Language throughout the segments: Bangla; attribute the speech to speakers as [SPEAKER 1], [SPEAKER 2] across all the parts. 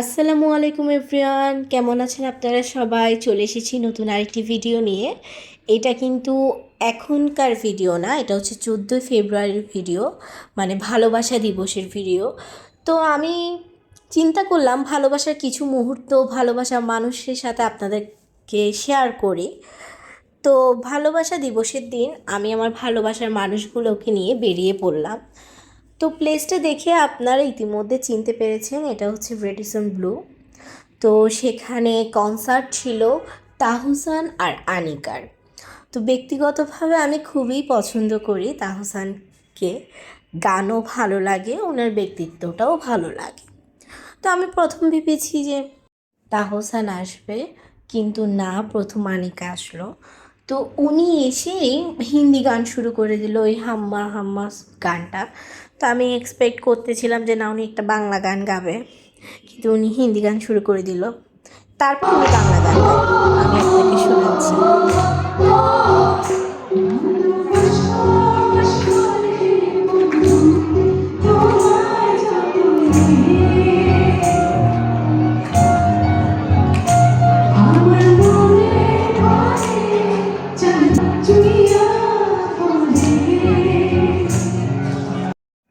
[SPEAKER 1] আসসালামু আলাইকুম এভরিওয়ান। কেমন আছেন আপনারা সবাই? চলে এসেছি নতুন আরেকটি ভিডিও নিয়ে। এটা কিন্তু এখনকার ভিডিও না, এটা হচ্ছে চোদ্দোই ফেব্রুয়ারির ভিডিও মানে ভালোবাসা দিবসের ভিডিও। তো আমি চিন্তা করলাম, ভালোবাসার কিছু মুহূর্ত, ভালোবাসা মানুষের সাথে আপনাদেরকে শেয়ার করি। তো ভালোবাসা দিবসের দিন আমি আমার ভালোবাসার মানুষগুলোকে নিয়ে বেরিয়ে পড়লাম। তো প্লেসটা দেখে আপনারা ইতিমধ্যে চিনতে পেরেছেন, এটা হচ্ছে রেডিসন ব্লু তো সেখানে কনসার্ট ছিল তাহুসান আর আনিকার। তো ব্যক্তিগতভাবে আমি খুবই পছন্দ করি তাহসানকে। গানও ভালো লাগে, ওনার ব্যক্তিত্বটাও ভালো লাগে। তো আমি প্রথম ভেবেছি যে তাহসান আসবে, কিন্তু না, প্রথম আনিকা আসলো। তো উনি এসেই হিন্দি গান শুরু করে দিল ওই হাম্মা হাম্মা গানটা। তো আমি এক্সপেক্ট করতেছিলাম যে, না, উনি একটা বাংলা গান গাবে। কিন্তু উনি হিন্দি গান শুরু করে দিল। তারপর উনি বাংলা গান। আমি আপনাকে শোনাচ্ছি।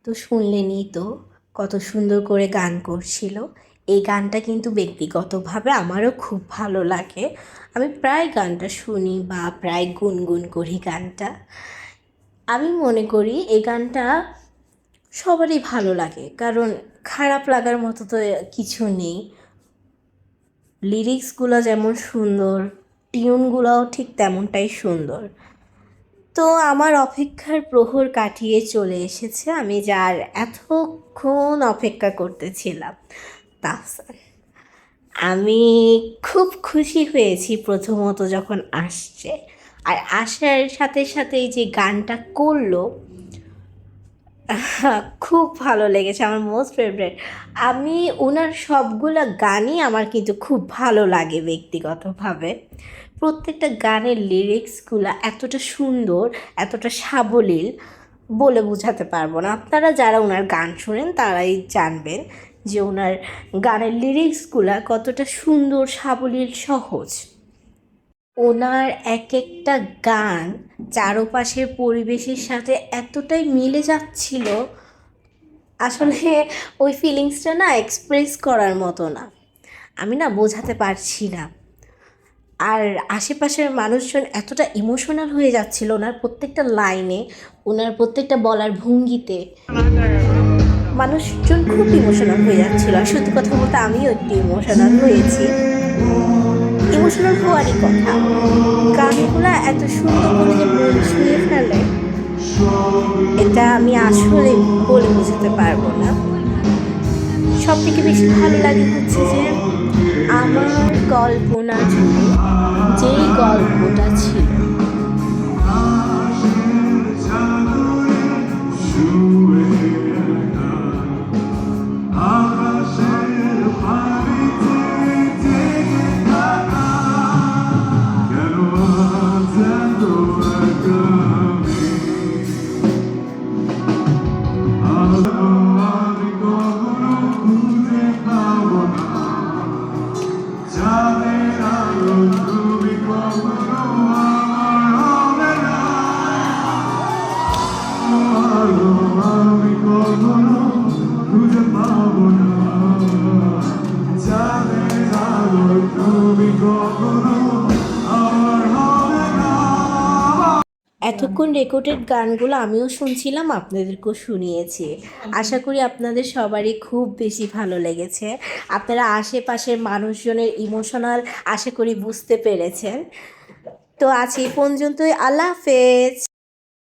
[SPEAKER 1] তো শুনলেনই তো কত সুন্দর করে গান করছিল। এই গানটা কিন্তু ব্যক্তিগতভাবে আমারও খুব ভালো লাগে। আমি প্রায় গানটা শুনি বা প্রায় গুনগুন করি গানটা। আমি মনে করি এই গানটা সবারই ভালো লাগে, কারণ খারাপ লাগার মতো তো কিছু নেই। লিরিক্সগুলো যেমন সুন্দর টিউনগুলোও ঠিক তেমনটাই সুন্দর। তো আমার অপেক্ষার প্রহর কাটিয়ে চলে এসেছে আমি যার এতক্ষণ অপেক্ষা করতেছিলাম। তাহসান, আমি খুব খুশি হয়েছি প্রথমত যখন আসছে। আর আসার সাথে সাথে যে গানটা করল খুব ভালো লেগেছে আমার মোস্ট ফেভারেট আমি ওনার সবগুলো গানই আমার কিন্তু খুব ভালো লাগে ব্যক্তিগতভাবে। প্রত্যেকটা গানের লিরিক্সগুলো এতটা সুন্দর, এতটা সাবলীল বলে বোঝাতে পারব না। আপনারা যারা ওনার গান শোনেন, তারাই জানবেন যে ওনার গানের লিরিক্সগুলো কতটা সুন্দর, সাবলীল, সহজ। ওনার এক একটা গান চারপাশের পরিবেশের সাথে এতটাই মিলে যাচ্ছিল, আসলে ওই ফিলিংসটা না এক্সপ্রেস করার মতো না। আমি না বোঝাতে পারছি না। আর আশেপাশের মানুষজন এতটা ইমোশনাল হয়ে যাচ্ছিল ওনার প্রত্যেকটা লাইনে ওনার প্রত্যেকটা বলার ভঙ্গিতে। মানুষজন খুব ইমোশনাল হয়ে যাচ্ছিল আর সত্যি কথা বলতে আমিও একটু ইমোশনাল হয়েছি। ইমোশনাল হওয়ারই কথা। গানগুলো এত সুন্দর করে যে মন ছুঁয়ে ফেলে, এটা আমি আসলে বলে বোঝাতে পারব না। সব থেকে বেশি ভালো লাগে হচ্ছে যে আমার কল্পনা জুড়ে যেই গল্পটা ছিল। এতক্ষণ রেকর্ডেড গানগুলো আমিও শুনছিলাম, আপনাদেরকেও শুনিয়েছি। আশা করি আপনাদের সবারই খুব বেশি ভালো লেগেছে। আপনারা আশেপাশের মানুষজনের ইমোশনাল আশা করি বুঝতে পেরেছেন। তো আজ এই পর্যন্তই, আল্লাহ হাফেজ।